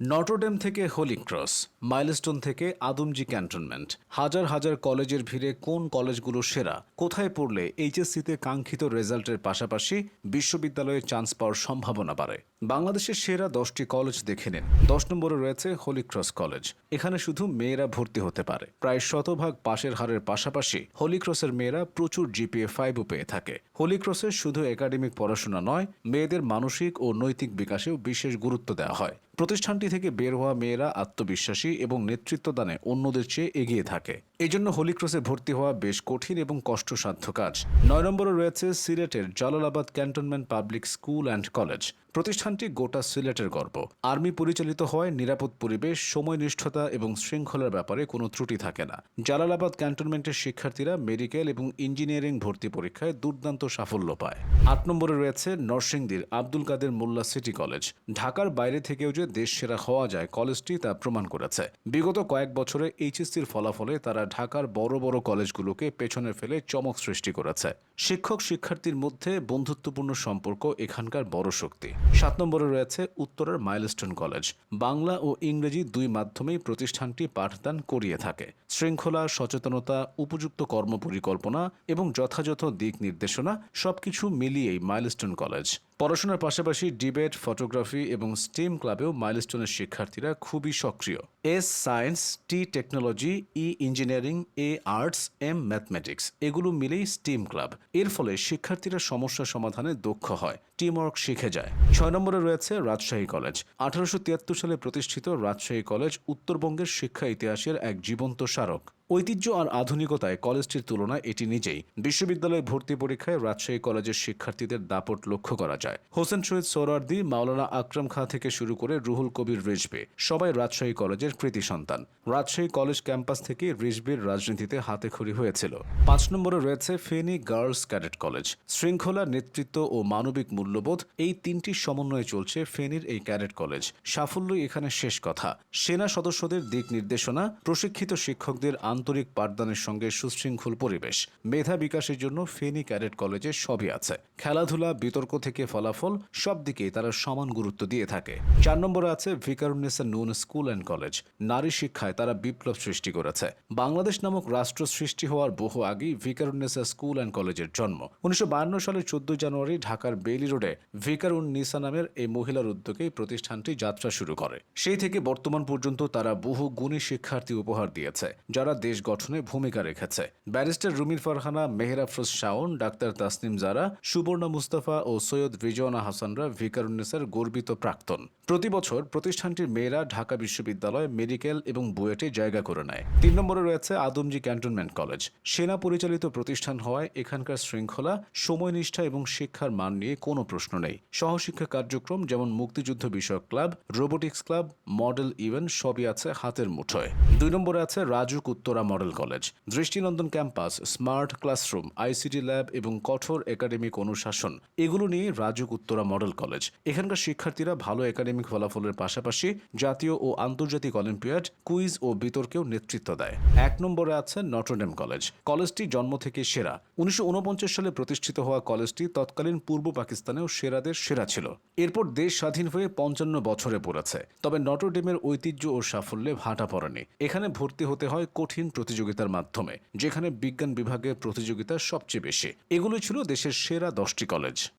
Notre Dame থেকে Holi cross, milestone থেকে Adamjee cantonment. হাজার হাজার কলেজের ভিড়ে কোন কলেজগুলো সেরা, কোথায় পড়লে এইচএসসিতে কাঙ্ক্ষিত রেজাল্টের পাশাপাশি বিশ্ববিদ্যালয়ে চান্স পাওয়ার সম্ভাবনা বাড়ে? বাংলাদেশের সেরা দশটি কলেজ দেখে নিন। দশ নম্বরে রয়েছে হোলি ক্রস কলেজ। এখানে শুধু মেয়েরা ভর্তি হতে পারে। প্রায় শতভাগ পাশের হারের পাশাপাশি হোলি ক্রসের মেয়েরা প্রচুর জিপিএ ফাইভও পেয়ে থাকে। হোলি ক্রসের শুধু একাডেমিক পড়াশোনা নয়, মেয়েদের মানসিক ও নৈতিক বিকাশেও বিশেষ গুরুত্ব দেওয়া হয়। প্রতিষ্ঠানটি থেকে বের হওয়া মেয়েরা আত্মবিশ্বাসী এবং নেতৃত্ব দানে অন্যদের চেয়ে এগিয়ে থাকে। এই জন্য হোলিক্রসে ভর্তি হওয়া বেশ কঠিন এবং কষ্টসাধ্য কাজ। নয় নম্বরে রয়েছে সিলেটের Jalalabad cantonment public school and college. প্রতিষ্ঠানটি গোটা সিলেটের গর্ব। আর্মি পরিচালিত হয় নিরাপদ পরিবেশ, সময়নিষ্ঠতা এবং শৃঙ্খলার ব্যাপারে কোনো ত্রুটি থাকে না। জালালাবাদ ক্যান্টনমেন্টের শিক্ষার্থীরা মেডিকেল এবং ইঞ্জিনিয়ারিং ভর্তি পরীক্ষায় দুর্দান্ত সাফল্য পায়। আট নম্বরে রয়েছে নরসিংদীর আব্দুল কাদের মোল্লা সিটি কলেজ। ঢাকার বাইরে থেকেও যে দেশ সেরা হওয়া যায় কলেজটি তা প্রমাণ করেছে। বিগত কয়েক বছরে এইচএসসির ফলাফলে তারা ঢাকার বড় বড় কলেজগুলোকে পেছনে ফেলে চমক সৃষ্টি করেছে। শিক্ষক শিক্ষার্থীর মধ্যে বন্ধুত্বপূর্ণ সম্পর্ক এখানকার বড় শক্তি। সাত নম্বরে রয়েছে উত্তরের মাইলস্টোন কলেজ। বাংলা ও ইংরেজি দুই মাধ্যমেই প্রতিষ্ঠানটি পাঠদান করিয়ে থাকে। শৃঙ্খলা, সচেতনতা, উপযুক্ত কর্ম পরিকল্পনা এবং যথাযথ দিক নির্দেশনা সবকিছু মিলিয়েই মাইলস্টোন কলেজ। পড়াশোনার পাশাপাশি ডিবেট, ফটোগ্রাফি এবং স্টিম ক্লাবেও মাইলস্টোনের শিক্ষার্থীরা খুবই সক্রিয়। S science T technology E engineering A arts M mathematics এগুলো মিলেই স্টিম ক্লাব এর ফলে শিক্ষার্থীরা সমস্যা সমাধানে দক্ষ হয় টিম ওয়ার্ক শিখে যায়। ছয় নম্বরে রয়েছে রাজশাহী কলেজ। আঠারোশো তিয়াত্তর সালে প্রতিষ্ঠিত রাজশাহী কলেজ উত্তরবঙ্গের শিক্ষা ইতিহাসের এক জীবন্ত স্মারক। ঐতিহ্য আর আধুনিকতায় কলেজটির তুলনায় এটি নিজেই বিশ্ববিদ্যালয় ভর্তি পরীক্ষায় রাজশাহী কলেজের শিক্ষার্থীদের দাপট লক্ষ্য করা যায়। হোসেন শহীদ সোহরার্দি মাওলানা আকরাম খাঁ থেকে শুরু করে রুহুল কবির রিজবে সবাই রাজশাহী কলেজের কৃতি সন্তান। রাজশাহী কলেজ ক্যাম্পাস থেকে রিজবির রাজনীতিতে হাতেখড়ি হয়েছিল। পাঁচ নম্বরে রয়েছে ফেনী গার্লস ক্যাডেট কলেজ। শৃঙ্খলা, নেতৃত্ব ও মানবিক মূল্যবোধ এই তিনটি সমন্বয়ে চলছে ফেনীর এই ক্যাডেট কলেজ। সাফল্যই এখানে শেষ কথা। সেনা সদস্যদের দিক নির্দেশনা, প্রশিক্ষিত শিক্ষকদের আন্তরিক পাঠদানের সঙ্গে সুশৃঙ্খল পরিবেশ। মেধা বিকাশের জন্য ফেনী ক্যাডেট কলেজে সবই আছে। খেলাধুলা, বিতর্ক থেকে ফলাফল, সব দিকেই তারা সমান গুরুত্ব দিয়ে থাকে। চার নম্বরে আছে ভিকারুন্নেসা নুন স্কুল অ্যান্ড কলেজ। নারী শিক্ষায় তারা বিপ্লব সৃষ্টি করেছে। বাংলাদেশ নামক রাষ্ট্র সৃষ্টি হওয়ার বহু আগেই ভিকারুন্নেসা স্কুল অ্যান্ড কলেজের জন্ম। উনিশশো বায়ান্ন সালের চোদ্দ জানুয়ারি ঢাকার বেইলি রোডে ভিকারুন নিসা নামের এই মহিলার উদ্যোগে প্রতিষ্ঠানটি যাত্রা শুরু করে। সেই থেকে বর্তমান পর্যন্ত তারা বহু গুণী শিক্ষার্থী উপহার দিয়েছে, যারা দেশ গঠনে ভূমিকা রেখেছে। ব্যারিস্টার রুমির ফারহানা, মেহের আফরোজ শাওন, ডাক্তার তাসনিম জারা, সুবর্ণা মুস্তাফা ও সৈয়দ রিজওয়ানা হাসানরা ভিকারুন্নেসার গর্বিত প্রাক্তন। প্রতি বছর প্রতিষ্ঠানটির মেয়েরা ঢাকা বিশ্ববিদ্যালয় মেডিকেল এবং বুয়েটে জায়গা করে নেয়। তিন নম্বরে রয়েছে আদমজি ক্যান্টনমেন্ট কলেজ। সেনা পরিচালিত প্রতিষ্ঠান হওয়ায় এখানকার শৃঙ্খলা, সময়নিষ্ঠা এবং শিক্ষার মান নিয়ে কোনো প্রশ্ন নেই। সহশিক্ষা কার্যক্রম যেমন মুক্তিযুদ্ধ বিষয়ক club, robotics club, model event সবই আছে হাতের মুঠোয়। দুই নম্বরে আছে রাজুক উত্তরা মডেল কলেজ। দৃষ্টিনন্দন campus, smart classroom, ICT lab এবং কঠোর একাডেমিক অনুশাসন, এগুলো নিয়ে রাজুক উত্তরা মডেল কলেজ। এখানকার শিক্ষার্থীরা ভালো একাডেমিক ফলাফলের পাশাপাশি জাতীয় ও আন্তর্জাতিক অলিম্পিয়াড, কুইজ ও বিতর্কেও নেতৃত্ব দেয়। এক নম্বরে আছে নটরডেম কলেজ। কলেজটি জন্ম থেকে সেরা। উনিশশো ঊনপঞ্চাশ সালে প্রতিষ্ঠিত হওয়া কলেজটি তৎকালীন পূর্ব পাকিস্তানেও সেরাদের সেরা ছিল। এরপর দেশ স্বাধীন হয়ে পঞ্চান্ন বছরে পড়েছে। তবে নটরডেমের ঐতিহ্য ও সাফল্যে ভাটা পড়েনি। এখানে ভর্তি হতে হয় কঠিন প্রতিযোগিতার মাধ্যমে যেখানে বিজ্ঞান বিভাগের প্রতিযোগিতা সবচেয়ে বেশি। এগুলো ছিল দেশের সেরা দশটি কলেজ।